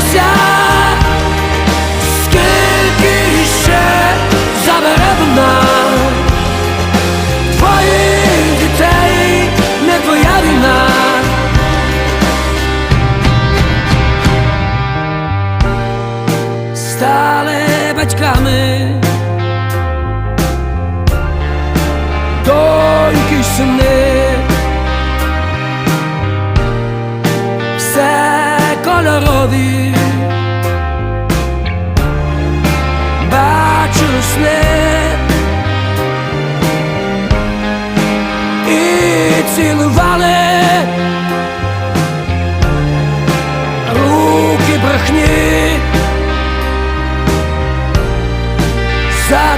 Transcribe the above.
się Skilki się zabrawna Twoich nie pojawi na Stale baćkamy in the valley